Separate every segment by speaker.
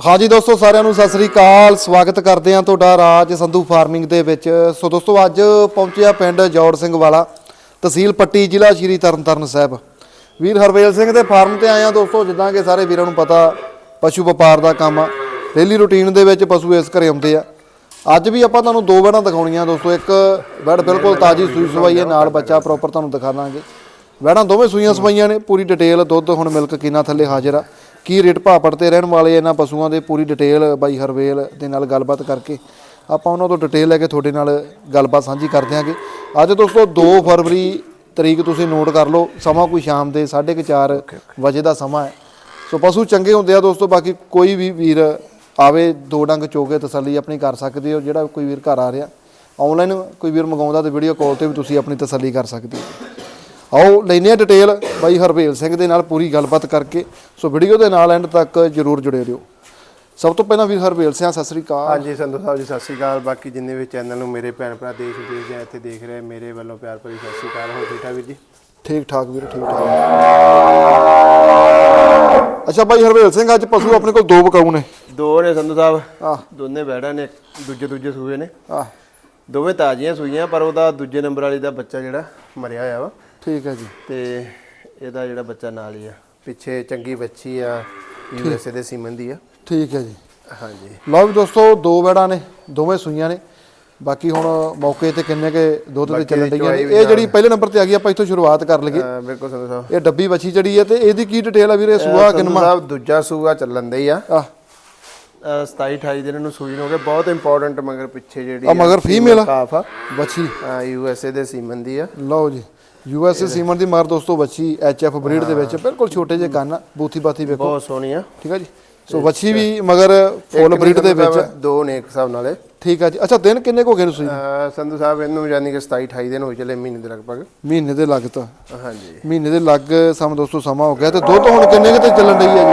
Speaker 1: ਹਾਂਜੀ ਦੋਸਤੋ, ਸਾਰਿਆਂ ਨੂੰ ਸਤਿ ਸ੍ਰੀ ਅਕਾਲ। ਸਵਾਗਤ ਕਰਦੇ ਹਾਂ ਤੁਹਾਡਾ ਰਾਜ ਸੰਧੂ ਫਾਰਮਿੰਗ ਦੇ ਵਿੱਚ। ਸੋ ਦੋਸਤੋ, ਅੱਜ ਪਹੁੰਚਿਆ ਪਿੰਡ ਜੌੜ ਸਿੰਘ ਵਾਲਾ, ਤਹਿਸੀਲ ਪੱਟੀ, ਜ਼ਿਲ੍ਹਾ ਸ਼੍ਰੀ ਤਰਨਤਾਰਨ ਸਾਹਿਬ। ਵੀਰ ਹਰਵੇਲ ਸਿੰਘ ਦੇ ਫਾਰਮ ਤੇ ਆਏ ਆ ਦੋਸਤੋ, ਜਿੱਦਾਂ ਕਿ ਸਾਰੇ ਵੀਰਾਂ ਨੂੰ ਪਤਾ, ਪਸ਼ੂ ਵਪਾਰ ਦਾ ਕੰਮ ਆ। ਡੇਲੀ ਰੁਟੀਨ ਦੇ ਵਿੱਚ ਪਸ਼ੂ ਇਸ ਘਰੇ ਆਉਂਦੇ ਆ। ਅੱਜ ਵੀ ਆਪਾਂ ਤੁਹਾਨੂੰ ਦੋ ਵੜਾਂ ਦਿਖਾਉਣੀਆਂ ਦੋਸਤੋ, ਇੱਕ ਵੜ ਬਿਲਕੁਲ ਤਾਜੀ ਸੂਈ ਸਵਾਈ ਹੈ, ਨਾਲ ਬੱਚਾ ਪ੍ਰੋਪਰ ਤੁਹਾਨੂੰ ਦਿਖਾ ਦਾਂਗੇ। ਵੜਾਂ ਦੋਵੇਂ ਸੂਈਆਂ ਸਵਾਈਆਂ ਨੇ, ਪੂਰੀ ਡਿਟੇਲ ਦੁੱਧ ਹੁਣ ਮਿਲਕ ਕਿੰਨਾ ਥੱਲੇ ਹਾਜ਼ਰ ਆ। ਕੀ ਰੇਟ ਭਾਪੜ ਤੇ ਰਹਿਣ ਵਾਲੇ ਇਹਨਾਂ ਪਸ਼ੂਆਂ ਦੇ ਪੂਰੀ ਡਿਟੇਲ ਬਾਈ ਹਰਵੇਲ ਦੇ ਨਾਲ ਗੱਲਬਾਤ ਕਰਕੇ ਆਪਾਂ ਉਹਨਾਂ ਤੋਂ ਡਿਟੇਲ ਲੈ ਕੇ ਤੁਹਾਡੇ ਨਾਲ ਗੱਲਬਾਤ ਸਾਂਝੀ ਕਰ ਦਿਆਂਗੇ ਅੱਜ ਦੋਸਤੋ 2 ਫਰਵਰੀ ਤਰੀਕ ਤੁਸੀਂ ਨੋਟ ਕਰ ਲਓ ਸਮਾਂ ਕੋਈ ਸ਼ਾਮ ਦੇ 4:30 ਵਜੇ ਦਾ ਸਮਾਂ ਹੈ। ਸੋ ਪਸ਼ੂ ਚੰਗੇ ਹੁੰਦੇ ਆ ਦੋਸਤੋ ਬਾਕੀ ਕੋਈ ਵੀ ਵੀਰ ਆਵੇ ਦੋ ਡੰਗ ਚੋਕੇ ਤਸੱਲੀ ਆਪਣੀ ਕਰ ਸਕਦੇ ਹੋ ਜਿਹੜਾ ਕੋਈ ਵੀਰ ਘਰ ਆ ਰਿਹਾ। ਆਨਲਾਈਨ ਕੋਈ ਵੀਰ ਮੰਗਾਉਂਦਾ ਤੇ ਵੀਡੀਓ ਕਾਲ ਤੇ ਵੀ ਤੁਸੀਂ ਆਪਣੀ ਤਸੱਲੀ ਕਰ ਸਕਦੇ ਹੋ। ਆਓ ਲੈਨੇ ਆ ਡਿਟੇਲ ਬਾਈ ਹਰਵੇਲ ਸਿੰਘ ਦੇ ਨਾਲ ਪੂਰੀ ਗੱਲਬਾਤ ਕਰਕੇ। ਸੋ ਵੀਡੀਓ ਦੇ ਨਾਲ ਐਂਡ ਤੱਕ ਜਰੂਰ ਜੁੜੇ ਰਹੋ। ਸਭ ਤੋਂ ਪਹਿਲਾਂ ਵੀਰ ਹਰਵੇਲ ਸਿੰਘ ਸਤਿ ਸ੍ਰੀ ਅਕਾਲ।
Speaker 2: ਹਾਂਜੀ ਸੰਧੂ ਸਾਹਿਬ ਜੀ ਸਤਿ ਸ਼੍ਰੀ ਅਕਾਲ। ਬਾਕੀ ਜਿੰਨੇ ਵੀ ਚੈਨਲ ਨੂੰ ਮੇਰੇ ਭੈਣ ਭਰਾ ਦੇਸ਼ ਵਿਦੇਸ਼ ਜਾਂ ਇੱਥੇ ਦੇਖ ਰਹੇ ਮੇਰੇ ਵੱਲੋਂ ਪਿਆਰ ਭਰੀ ਸਤਿ ਸ਼੍ਰੀ ਅਕਾਲ। ਹੋ ਠੀਕ ਠਾਕ ਵੀਰ ਜੀ?
Speaker 1: ਠੀਕ ਠਾਕ ਵੀਰ ਠੀਕ ਠਾਕ। ਅੱਛਾ ਬਾਈ ਹਰਵੇਲ ਸਿੰਘ ਅੱਜ ਪਸ਼ੂ ਆਪਣੇ ਕੋਲ ਦੋ ਬਕਾਊ ਨੇ।
Speaker 2: ਦੋ ਨੇ ਸੰਧੂ ਸਾਹਿਬ।
Speaker 1: ਆਹ।
Speaker 2: ਦੋਨੇ ਬੈੜਾਂ ਨੇ ਦੂਜੇ ਦੂਜੇ ਸੂਏ ਨੇ।
Speaker 1: ਆਹ।
Speaker 2: ਦੋਵੇਂ ਤਾਜ਼ੀਆਂ ਸੂਈਆਂ ਪਰ ਉਹਦਾ ਦੂਜੇ ਨੰਬਰ ਵਾਲੀ ਦਾ ਬੱਚਾ ਜਿਹੜਾ ਮਰਿਆ ਹੋਇਆ ਵਾ।
Speaker 1: ਠੀਕ ਹੈ ਜੀ।
Speaker 2: ਤੇ ਇਹਦਾ ਜਿਹੜਾ ਬੱਚਾ ਨਾਲ ਹੀ ਆ। ਪਿੱਛੇ ਚੰਗੀ ਬੱਚੀ ਆ ਯੂਐਸਏ ਦੇ ਸੀਮਨ ਦੀ ਆ।
Speaker 1: ਠੀਕ ਹੈ ਜੀ।
Speaker 2: ਹਾਂਜੀ।
Speaker 1: ਲਓ ਵੀ ਦੋਸਤੋ ਦੋ ਬੈੜਾਂ ਨੇ ਦੋਵੇਂ ਸੂਈਆਂ ਨੇ। ਬਾਕੀ ਹੁਣ ਮੌਕੇ ਤੇ ਕਿੰਨੇ ਕੇ ਦੁੱਧ ਤੇ ਚੱਲਣ ਡਈਆਂ ਨੇ। ਇਹ ਜਿਹੜੀ ਪਹਿਲੇ ਨੰਬਰ ਤੇ ਆ ਗਈ ਆਪਾਂ ਇੱਥੋਂ ਸ਼ੁਰੂਆਤ ਕਰ ਲਈਏ।
Speaker 2: ਬਿਲਕੁਲ ਸੰਧੂ ਸਾਹਿਬ
Speaker 1: ਇਹ ਡੱਬੀ ਬੱਚੀ ਜਿਹੜੀ ਹੈ ਤੇ ਇਹਦੀ ਕੀ ਡਿਟੇਲ ਆ ਵੀਰੇ? ਸੂਆ
Speaker 2: ਸੰਧੂ ਸਾਹਿਬ ਦੂਜਾ ਸੂਆ ਚੱਲਣ ਦੇ ਆ।
Speaker 1: ਆ
Speaker 2: ਅਹ 27 28 ਦਿਨ ਨੂੰ ਸੂਈ ਹੋ ਗਏ। ਬਹੁਤ ਇੰਪੋਰਟੈਂਟ ਮਗਰ ਪਿੱਛੇ ਜਿਹੜੀ
Speaker 1: ਆ ਮਗਰ female ਆ?
Speaker 2: ਕਾਫ ਆ।
Speaker 1: ਬੱਚੀ
Speaker 2: ਯੂਐਸਏ ਦੇ ਸੀਮਨ ਦੀ ਆ।
Speaker 1: ਲਓ ਜੀ। ਯੂਐਸਏ ਸੀਮਨ ਦੀ ਮਾਰ ਦੋਸਤੋ ਬੱਚੀ ਐਚਐਫ ਬਰੀਡ ਦੇ ਵਿੱਚ ਬਿਲਕੁਲ ਛੋਟੇ ਜਿਹੇ ਕੰਨ ਆ, ਬੂਥੀ ਬਾਥੀ ਵੇਖੋ।
Speaker 2: ਬਹੁਤ ਸੋਹਣੀ ਆ
Speaker 1: ਠੀਕ ਹੈ ਜੀ? ਸੋ ਬੱਚੀ ਵੀ ਮਗਰ ਫੁੱਲ ਬਰੀਡ ਦੇ ਵਿੱਚ
Speaker 2: ਦੋ ਨੇ ਇੱਕ ਹਿਸਾਬ ਨਾਲੇ
Speaker 1: ਠੀਕ ਹੈ ਜੀ। ਅੱਛਾ ਦਿਨ ਕਿੰਨੇ ਕੋ ਗਏ ਨੂੰ ਤੁਸੀਂ
Speaker 2: ਸੰਧੂ ਸਾਹਿਬ ਇਹਨੂੰ ਯਾਨੀ ਕਿ 27 28 ਦਿਨ ਹੋ ਚੱਲੇ ਮਹੀਨੇ ਦੇ ਲਗਭਗ।
Speaker 1: ਮਹੀਨੇ ਦੇ ਲੱਗ ਤਾਂ।
Speaker 2: ਹਾਂਜੀ।
Speaker 1: ਮਹੀਨੇ ਦੇ ਲੱਗ ਸਮ ਦੋਸਤੋ ਸਮਾਂ ਹੋ ਗਿਆ ਤੇ ਦੁੱਧ ਹੁਣ ਕਿੰਨੇ ਕਿਤੇ ਚੱਲਣ ਰਹੀ ਹੈ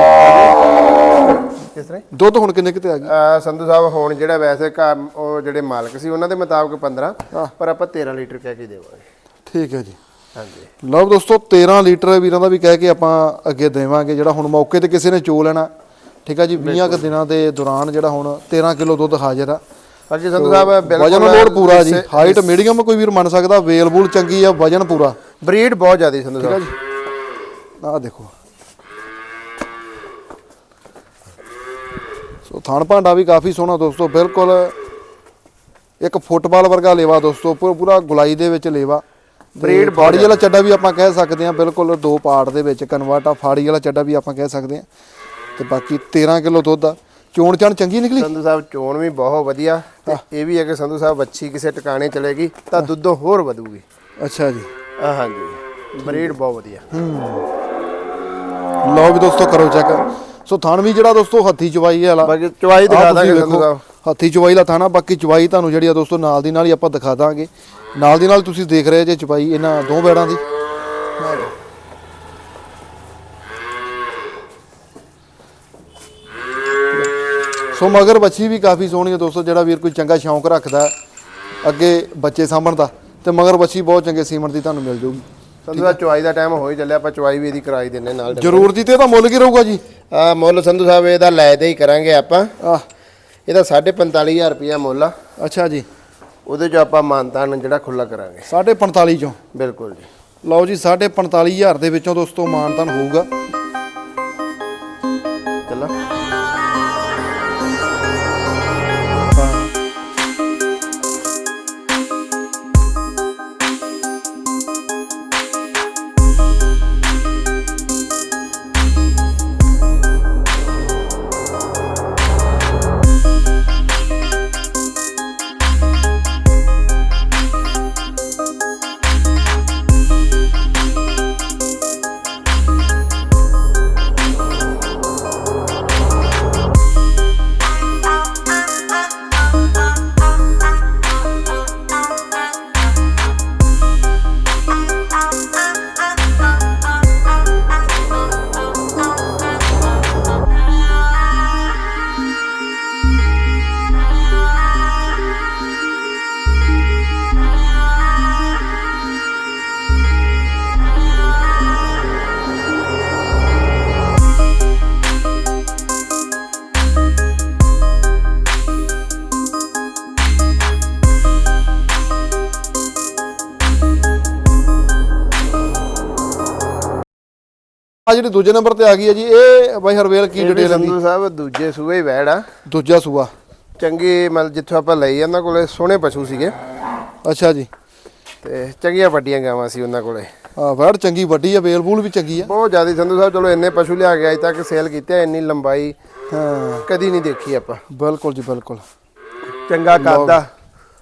Speaker 2: ਕਿਸ ਤਰ੍ਹਾਂ
Speaker 1: ਜੀ? ਦੁੱਧ ਹੁਣ ਕਿੰਨੇ ਕਿਤੇ ਆ ਗਈ?
Speaker 2: ਸੰਧੂ ਸਾਹਿਬ ਹੁਣ ਜਿਹੜਾ ਵੈਸੇ ਉਹ ਜਿਹੜੇ ਮਾਲਕ ਸੀ ਉਹਨਾਂ ਦੇ ਮੁਤਾਬਕ 15 ਪਰ ਆਪਾਂ 13 ਲੀਟਰ ਕਹਿ ਕੇ ਦੇਵਾਂਗੇ।
Speaker 1: ਠੀਕ ਹੈ ਜੀ।
Speaker 2: ਹਾਂਜੀ।
Speaker 1: ਲਓ ਦੋਸਤੋ 13 ਲੀਟਰ ਵੀਰਾਂ ਦਾ ਵੀ ਕਹਿ ਕੇ ਆਪਾਂ ਅੱਗੇ ਦੇਵਾਂਗੇ ਜਿਹੜਾ ਹੁਣ ਮੌਕੇ ਤੇ ਕਿਸੇ ਨੇ ਚੋ ਲੈਣਾ। ਠੀਕ ਹੈ ਜੀ 20 ਕੁ ਦਿਨਾਂ ਦੇ ਦੌਰਾਨ ਜਿਹੜਾ ਹੁਣ 13 ਕਿਲੋ ਦੁੱਧ ਹਾਜ਼ਰ ਆ।
Speaker 2: ਹਾਂਜੀ ਸੰਧੂ ਸਾਹਿਬ
Speaker 1: ਵਜਨ ਲੋਡ ਪੂਰਾ ਜੀ। ਹਾਈਟ ਮੀਡੀਅਮ ਕੋਈ ਵੀਰ ਮੰਨ ਸਕਦਾ ਵੇਲ ਬੂਲ ਚੰਗੀ ਆ ਵਜਨ ਪੂਰਾ।
Speaker 2: ਬਰੀਡ ਬਹੁਤ ਜ਼ਿਆਦਾ ਸੰਧੂ ਸਾਹਿਬ।
Speaker 1: ਆਹ ਦੇਖੋ। ਸੋ ਥਣ ਭਾਂਡਾ ਵੀ ਕਾਫੀ ਸੋਹਣਾ ਦੋਸਤੋ ਬਿਲਕੁਲ ਇੱਕ ਫੁੱਟਬਾਲ ਵਰਗਾ ਲੇਵਾ ਦੋਸਤੋ ਪੂਰਾ ਗੁਲਾਈ ਦੇ ਵਿੱਚ ਲੇਵਾ। ਬਰੀਡ ਫਾੜੀ ਵਾਲਾ ਚੱਡਾ ਵੀ ਆਪਾਂ ਕਹਿ ਸਕਦੇ ਹਾਂ ਬਿਲਕੁਲ ਦੋ ਪਾਰਟ ਦੇ ਵਿੱਚ ਕਨਵਰਟ ਆ ਫਾੜੀ ਵਾਲਾ ਚੱਡਾ ਵੀ ਆਪਾਂ ਕਹਿ ਸਕਦੇ ਹਾਂ। ਤੇ ਬਾਕੀ 13 ਕਿਲੋ ਦੁੱਧ ਆ। ਚੋਣ ਚਾਣ ਚੰਗੀ ਨਿਕਲੀ?
Speaker 2: ਸੰਧੂ ਸਾਹਿਬ ਚੋਣ ਵੀ ਬਹੁਤ ਵਧੀਆ। ਤੇ ਇਹ ਵੀ ਹੈ ਕਿ ਸੰਧੂ ਸਾਹਿਬ ਬੱਚੀ ਕਿਸੇ ਟਿਕਾਣੇ ਚਲੇਗੀ ਤਾਂ ਦੁੱਧੋਂ ਹੋਰ ਵਧੂਗੀ।
Speaker 1: ਅੱਛਾ ਜੀ।
Speaker 2: ਹਾਂਜੀ। ਬਰੀਡ ਬਹੁਤ ਵਧੀਆ।
Speaker 1: ਲਓ ਵੀ ਦੋਸਤੋ ਕਰੋ ਚੈੱਕ। ਸੋ ਥਣ ਵੀ ਜਿਹੜਾ ਦੋਸਤੋ ਹੱਥੀ ਚਵਾਈ ਵਾਲਾ।
Speaker 2: ਬਾਕੀ ਚਵਾਈ ਦਿਖਾ ਦਾਂਗੇ ਸੰਧੂ ਸਾਹਿਬ।
Speaker 1: ਹੱਥੀ ਚਵਾਈ ਦਾ ਥਾਣਾ ਬਾਕੀ ਚਵਾਈ ਤੁਹਾਨੂੰ ਜਿਹੜੀ ਆ ਦੋਸਤੋ ਨਾਲ ਦੀ ਨਾਲ ਹੀ ਆਪਾਂ ਦਿਖਾ ਦਾਂਗੇ। ਨਾਲ ਦੀ ਨਾਲ ਤੁਸੀਂ ਦੇਖ ਰਹੇ ਜੇ ਚਵਾਈ ਇਹਨਾਂ ਦੋ ਬੈੜਾਂ ਦੀ। ਸੋ ਮਗਰ ਬੱਚੀ ਵੀ ਕਾਫੀ ਸੋਹਣੀ ਹੈ ਦੋਸਤੋ ਜਿਹੜਾ ਵੀਰ ਕੋਈ ਚੰਗਾ ਸ਼ੌਂਕ ਰੱਖਦਾ ਅੱਗੇ ਬੱਚੇ ਸਾਂਭਣ ਦਾ ਤੇ ਮਗਰ ਬੱਚੀ ਬਹੁਤ ਚੰਗੇ ਸੀਮਨ ਦੀ ਤੁਹਾਨੂੰ ਮਿਲ ਜਾਊਗੀ
Speaker 2: ਸੰਧੂ ਸਾਹਿਬ ਚਵਾਈ ਦਾ ਟਾਈਮ ਹੋ ਹੀ ਚੱਲਿਆ ਆਪਾਂ ਚਵਾਈ ਵੀ ਇਹਦੀ ਕਰਾਈ ਦਿੰਨੇ ਨਾਲ
Speaker 1: ਜ਼ਰੂਰ ਜੀ ਤੇ ਇਹਦਾ ਮੁੱਲ ਕੀ ਰਹੂਗਾ ਜੀ?
Speaker 2: ਆ ਮੁੱਲ ਸੰਧੂ ਸਾਹਿਬ ਇਹਦਾ ਲੈ ਦੇ ਹੀ ਕਰਾਂਗੇ ਆਪਾਂ। ਇਹਦਾ 45000 ਰੁਪਇਆ ਮੁੱਲ ਆ।
Speaker 1: ਅੱਛਾ ਜੀ।
Speaker 2: ਉਹਦੇ ਚ ਆਪਾਂ ਮਾਨਤਾਨ ਜਿਹੜਾ ਖੁੱਲਾ ਕਰਾਂਗੇ।
Speaker 1: 45 ਚੋਂ।
Speaker 2: ਬਿਲਕੁਲ ਜੀ।
Speaker 1: ਲਓ ਜੀ 45000 ਦੇ ਵਿੱਚੋਂ ਦੋਸਤੋ ਮਾਨਤਨ ਹੋਊਗਾ।
Speaker 2: ਚੱਲਾ।
Speaker 1: ਆ ਜਿਹੜੀ ਦੂਜੇ ਨੰਬਰ ਤੇ ਆ ਗਈ ਹੈ ਜੀ ਇਹ ਬਾਈ ਹਰਵੇਲ ਕੀ ਡਿਟੇਲ ਹੈ
Speaker 2: ਸੰਧੂ ਸਾਹਿਬ ਦੂਜੇ ਸੂਏ ਹੀ ਵੈੜ ਆ।
Speaker 1: ਦੂਜਾ ਸੂਆ।
Speaker 2: ਚੰਗੀ ਮਤਲਬ ਜਿੱਥੋਂ ਆਪਾਂ ਲਈ ਉਹਨਾਂ ਕੋਲੇ ਸੋਹਣੇ ਪਸ਼ੂ ਸੀਗੇ।
Speaker 1: ਅੱਛਾ ਜੀ।
Speaker 2: ਤੇ ਚੰਗੀਆਂ ਵੱਡੀਆਂ ਗਾਵਾਂ ਸੀ ਉਹਨਾਂ ਕੋਲੇ।
Speaker 1: ਆ ਵੈੜ ਚੰਗੀ ਵੱਡੀ ਆ ਵੇਲ ਬੂਲ ਵੀ ਚੰਗੀ ਆ।
Speaker 2: ਬਹੁਤ ਜ਼ਿਆਦਾ ਸੰਧੂ ਸਾਹਿਬ ਚਲੋ ਇੰਨੇ ਪਸ਼ੂ ਲਿਆ ਕੇ ਅਜ ਤੱਕ ਸੇਲ ਕੀਤੇ ਆ, ਇੰਨੀ ਲੰਬਾਈ
Speaker 1: ਹਾਂ।
Speaker 2: ਕਦੀ ਨਹੀਂ ਦੇਖੀ ਆਪਾਂ।
Speaker 1: ਬਿਲਕੁਲ ਜੀ ਬਿਲਕੁਲ।
Speaker 2: ਚੰਗਾ ਕਾਦਾ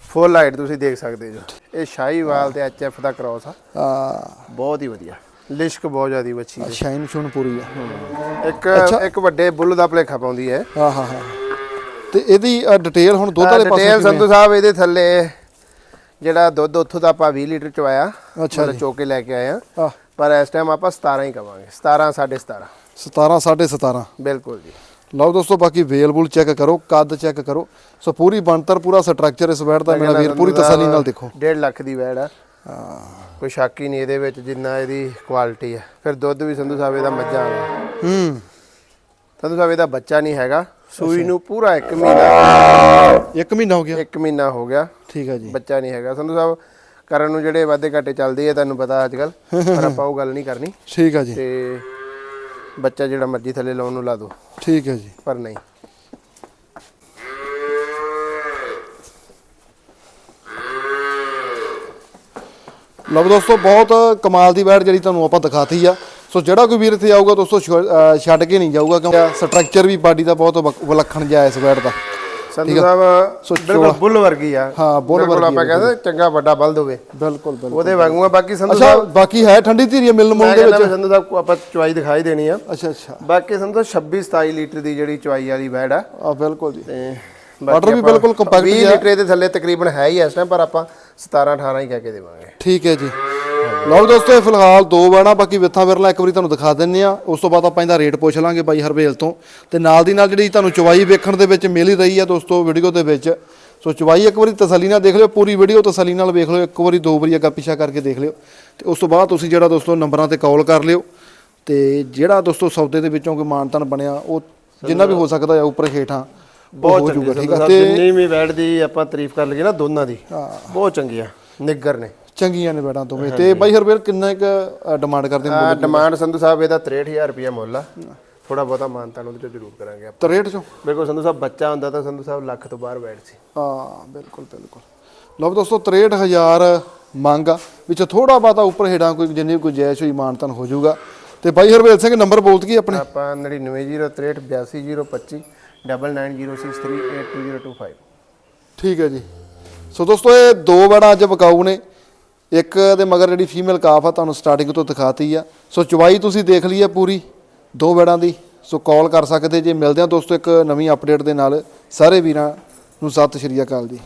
Speaker 2: ਫੁੱਲ ਹਾਈਟ ਤੁਸੀਂ ਦੇਖ ਸਕਦੇ ਜੋ। ਇਹ ਸ਼ਾਹੀਵਾਲ ਤੇ ਐਚਐਫ ਦਾ ਕ੍ਰਾਸ ਆ।
Speaker 1: ਆ
Speaker 2: ਬਹੁਤ ਹੀ ਵਧੀਆ। ਲਿਸ਼ਕ ਬਹੁਤ ਜ਼ਿਆਦੀ ਵੱਛੀ ਦੀ।
Speaker 1: ਸ਼ਾਈਨ ਸ਼ੂਨ ਪੂਰੀ ਆ।
Speaker 2: ਇੱਕ ਇੱਕ ਵੱਡੇ ਬੁੱਲ ਦਾ ਭਲੇਖਾ ਪਾਉਂਦੀ ਹੈ।
Speaker 1: ਹਾਂ ਹਾਂ ਹਾਂ। ਤੇ ਇਹਦੀ ਡਿਟੇਲ ਹੁਣ ਦੁੱਧ ਵਾਲੇ ਪਾਸੇ
Speaker 2: ਡਿਟੇਲ ਸੰਧੂ ਸਾਹਿਬ ਇਹਦੇ ਥੱਲੇ ਜਿਹੜਾ ਦੁੱਧ ਉੱਥੋਂ ਦਾ ਆਪਾਂ 20 ਲੀਟਰ ਚਵਾਇਆ
Speaker 1: ਅੱਛਾ
Speaker 2: ਚੋ ਕੇ ਲੈ ਕੇ ਆਏ ਆ। ਪਰ ਇਸ ਟਾਈਮ ਆਪਾਂ 17 ਹੀ ਕਵਾਂਗੇ। 17 17.5
Speaker 1: 17 17.5
Speaker 2: ਬਿਲਕੁਲ ਜੀ।
Speaker 1: ਲਓ ਦੋਸਤੋ ਬਾਕੀ ਵੇਲ ਬੂਲ ਚੈੱਕ ਕਰੋ ਕੱਦ ਚੈੱਕ ਕਰੋ। ਸੋ ਪੂਰੀ ਬਣਤਰ ਪੂਰਾ ਸਟਰਕਚਰ ਇਸ ਵੈੜ ਦਾ ਮੇਰਾ ਵੀਰ ਪੂਰੀ ਤਸੱਲੀ ਨਾਲ ਦੇਖੋ।
Speaker 2: 1.5 ਲੱਖ ਦੀ ਵੈੜ ਆ। ਕੋਈ ਸ਼ੱਕ ਹੀ ਨਹੀਂ ਇਹਦੇ ਵਿੱਚ ਜਿੰਨਾ ਇਹਦੀ ਕੁਆਲਿਟੀ ਹੈ ਫਿਰ ਦੁੱਧ ਵੀ ਸੰਧੂ ਸਾਹਿਬ ਇਹਦਾ ਮੱਝਾਂ ਵਾਲਾ।
Speaker 1: ਹੂੰ।
Speaker 2: ਸੰਧੂ ਸਾਹਿਬ ਇਹਦਾ ਬੱਚਾ ਨਹੀਂ ਹੈਗਾ। ਸੂਈ ਨੂੰ ਪੂਰਾ 1 ਮਹੀਨਾ
Speaker 1: ਇੱਕ ਮਹੀਨਾ ਹੋ ਗਿਆ?
Speaker 2: 1 ਮਹੀਨਾ ਹੋ ਗਿਆ।
Speaker 1: ਠੀਕ ਹੈ ਜੀ।
Speaker 2: ਬੱਚਾ ਨਹੀਂ ਹੈਗਾ। ਸੰਧੂ ਸਾਹਿਬ ਕਰਨ ਨੂੰ ਜਿਹੜੇ ਵਾਧੇ ਘਾਟੇ ਚੱਲਦੇ ਆ ਤੁਹਾਨੂੰ ਪਤਾ ਅੱਜ ਕੱਲ ਪਰ ਆਪਾਂ ਉਹ ਗੱਲ ਨਹੀਂ ਕਰਨੀ।
Speaker 1: ਠੀਕ ਹੈ ਜੀ।
Speaker 2: ਤੇ ਬੱਚਾ ਜਿਹੜਾ ਮਰਜ਼ੀ ਥੱਲੇ ਲਾਉਣ ਨੂੰ ਲਾ ਦੋ
Speaker 1: ਠੀਕ ਹੈ ਜੀ।
Speaker 2: ਪਰ ਨਹੀਂ।
Speaker 1: ਲਓ ਦੋਸਤੋ ਬਹੁਤ ਕਮਾਲ ਦੀ ਵੈੜ ਜਿਹੜੀ ਤੁਹਾਨੂੰ ਆਪਾਂ ਦਿਖਾਤੀ ਆ। ਸੋ ਜਿਹੜਾ ਕੋਈ ਵੀਰ ਇੱਥੇ ਆਊਗਾ ਦੋਸਤੋ ਛੱਡ ਕੇ ਨਹੀਂ ਜਾਊਗਾ ਕਿਉਂਕਿ ਸਟਰਕਚਰ ਵੀ ਬਾਡੀ ਦਾ ਬਹੁਤ ਵਿਲੱਖਣ ਜਿਹਾ ਇਸ ਵੈੜ ਦਾ।
Speaker 2: ਸੰਧੂ ਸਾਹਿਬ ਬਿਲਕੁਲ ਬੁੱਲ ਵਰਗੀ ਆ।
Speaker 1: ਹਾਂ, ਬੁੱਲ
Speaker 2: ਬਿਲਕੁਲ
Speaker 1: ਵਰਗੀ
Speaker 2: ਆਪਾਂ ਕਹਿੰਦੇ ਚੰਗਾ ਵੱਡਾ ਬਲਦ ਹੋਵੇ।
Speaker 1: ਬਿਲਕੁਲ ਬਿਲਕੁਲ।
Speaker 2: ਉਹਦੇ ਵਾਂਗੂ ਆ। ਬਾਕੀ ਸੰਧੂ ਸਾਹਿਬ
Speaker 1: ਬਾਕੀ ਹੈ ਠੰਡੀ ਧੀਰੀ ਮਿਲਣ ਮੁਲ
Speaker 2: ਮੈਂ
Speaker 1: ਦੇ
Speaker 2: ਕਹਿੰਦਾ
Speaker 1: ਵਿੱਚ?
Speaker 2: ਵੀ ਸੰਧੂ ਸਾਹਿਬ ਕੋ ਆਪਾਂ ਚੁਆਈ ਦਿਖਾਈ ਦੇਣੀ ਆ।
Speaker 1: ਅੱਛਾ ਅੱਛਾ।
Speaker 2: ਬਾਕੀ ਸੰਧੂ ਸਾਹਿਬ 26 27 ਲੀਟਰ ਦੀ ਜਿਹੜੀ ਚੁਆਈ ਵਾਲੀ ਵੈੜ ਆ।
Speaker 1: ਆ ਬਿਲਕੁਲ ਜੀ।
Speaker 2: ਤੇ
Speaker 1: Order ਵੀ ਬਿਲਕੁਲ compact
Speaker 2: 20
Speaker 1: ਜਿਹਾ।
Speaker 2: ਲੀਟਰ ਇਹਦੇ ਥੱਲੇ ਤਕਰੀਬਨ ਹੈ ਹੀ ਇਸ ਟਾਈਮ ਪਰ ਆਪਾਂ 17 18 ਹੀ ਕਹਿ ਕੇ ਦੇਵਾਂਗੇ।
Speaker 1: ਠੀਕ ਹੈ ਜੀ। ਲਓ ਦੋਸਤੋ, ਇਹ ਫਿਲਹਾਲ ਦੋ ਬਾਣਾ ਬਾਕੀ ਵਿੱਥਾਂ ਵਿਰਲਾ ਇੱਕ ਵਾਰੀ ਤੁਹਾਨੂੰ ਦਿਖਾ ਦਿੰਨੇ ਆ ਉਸ ਤੋਂ ਬਾਅਦ ਆਪਾਂ ਇਹਦਾ ਰੇਟ ਪੁੱਛ ਲਾਂਗੇ ਬਾਈ ਹਰਵੇਲ ਤੋਂ। ਤੇ ਨਾਲ ਦੀ ਨਾਲ ਜਿਹੜੀ ਤੁਹਾਨੂੰ ਚਵਾਈ ਵੇਖਣ ਦੇ ਵਿੱਚ ਮਿਲ ਹੀ ਰਹੀ ਆ ਦੋਸਤੋ ਵੀਡੀਓ ਦੇ ਵਿੱਚ। ਸੋ ਚਵਾਈ ਇੱਕ ਵਾਰੀ ਤਸੱਲੀ ਨਾਲ ਦੇਖ ਲਿਓ, ਪੂਰੀ ਵੀਡੀਓ ਤਸੱਲੀ ਨਾਲ ਵੇਖ ਲਿਓ, ਇੱਕ ਵਾਰੀ, ਦੋ ਵਾਰੀ ਅੱਗਾ ਪਿੱਛਾ ਕਰਕੇ ਦੇਖ ਲਿਓ। ਤੇ ਉਸ ਤੋਂ ਬਾਅਦ ਤੁਸੀਂ ਜਿਹੜਾ ਦੋਸਤੋ ਨੰਬਰਾਂ ਤੇ ਕਾਲ ਕਰ ਲਿਓ। ਤੇ ਜਿਹੜਾ ਦੋਸਤੋ ਸੌਦੇ ਦੇ ਵਿੱਚੋਂ ਕੋਈ ਮਾਨਤਨ ਬਣਿਆ, ਉਹ ਜਿੰਨਾ ਵੀ ਹੋ ਸਕਦਾ ਆ, ਉੱਪਰ ਹੇਠਾਂ
Speaker 2: ਬਹੁਤ
Speaker 1: ਹੋ
Speaker 2: ਚੰਗੀ
Speaker 1: ਜਾਊਗਾ ਠੀਕ
Speaker 2: ਸੰਧੂ
Speaker 1: ਆ।
Speaker 2: ਸਾਹਿਬ
Speaker 1: ਤੇ
Speaker 2: ਜਿੰਨੀ ਵੀ ਦੀ ਆਪਾਂ ਤਾਰੀਫ ਕਰ ਲਈਏ ਨਾ ਦੋਨਾਂ ਦੀ। ਬਹੁਤ ਚੰਗੀ ਆ ਨਿੱਗਰ ਨੇ।
Speaker 1: ਚੰਗੀਆਂ ਨੇ ਬੈੜਾਂ ਤੋਂ ਵੀ ਤੇ ਬਾਈ ਹਰਵੇਲ ਕਿੰਨਾ ਇੱਕ ਡਿਮਾਂਡ ਕਰਦੇ ਹੋ
Speaker 2: ਆ ਡਿਮਾਂਡ ਸੰਧੂ ਸਾਹਿਬ ਇਹਦਾ 63000 ਰੁਪਇਆ ਮੁੱਲ ਆ। ਥੋੜਾ ਬਹੁਤਾ ਮਾਨਤਾ ਨੂੰ ਉਹਦੇ ਚੋਂ ਜ਼ਰੂਰ ਕਰਾਂਗੇ ਆਪਾਂ।
Speaker 1: 63 ਚੋਂ?
Speaker 2: ਬਿਲਕੁਲ ਸੰਧੂ ਸਾਹਿਬ ਬੱਚਾ ਹੁੰਦਾ ਤਾਂ ਸੰਧੂ ਸਾਹਿਬ ਲੱਖ ਤੋਂ ਬਾਹਰ ਬੈਠ ਸੀ।
Speaker 1: ਹਾਂ ਬਿਲਕੁਲ ਬਿਲਕੁਲ। ਲਓ ਵੀ ਦੋਸਤੋ 63000 ਮੰਗ ਆ। ਵਿੱਚ ਥੋੜਾ ਬਾਤਾ ਉੱਪਰ ਹੇਠਾਂ ਕੋਈ ਜਿੰਨੀ ਵੀ ਕੋਈ ਜੈਸ਼ ਹੋਈ ਮਾਨਤਨ ਹੋ ਜਾਊਗਾ। ਤੇ ਬਾਈ ਹਰਵੇਲ ਸਿੰਘ ਨੰਬਰ ਬੋਲਤ ਕੀ ਆਪਣੇ?
Speaker 2: ਆਪਾਂ 9903828025 9906382025
Speaker 1: ਠੀਕ ਹੈ ਜੀ। ਸੋ ਦੋਸਤੋ, ਇਹ ਦੋ ਬੜਾ ਅੱਜ ਵਿਕਾਊ ਨੇ। ਇੱਕ ਦੇ ਮਗਰ ਜਿਹੜੀ ਫੀਮੇਲ ਕਾਫ ਆ, ਤੁਹਾਨੂੰ ਸਟਾਰਟਿੰਗ ਤੋਂ ਦਿਖਾਤੀ ਆ। ਸੋ ਚਵਾਈ ਤੁਸੀਂ ਦੇਖ ਲਈ ਆ ਪੂਰੀ, ਦੋ ਬੜਾਂ ਦੀ। ਸੋ ਕਾਲ ਕਰ ਸਕਦੇ ਜੇ ਮਿਲਦੇ ਆ ਦੋਸਤੋ ਇੱਕ ਨਵੀਂ ਅਪਡੇਟ ਦੇ ਨਾਲ। ਸਾਰੇ ਵੀਰਾਂ ਨੂੰ ਸਤਿ ਸ਼੍ਰੀ ਅਕਾਲ ਜੀ।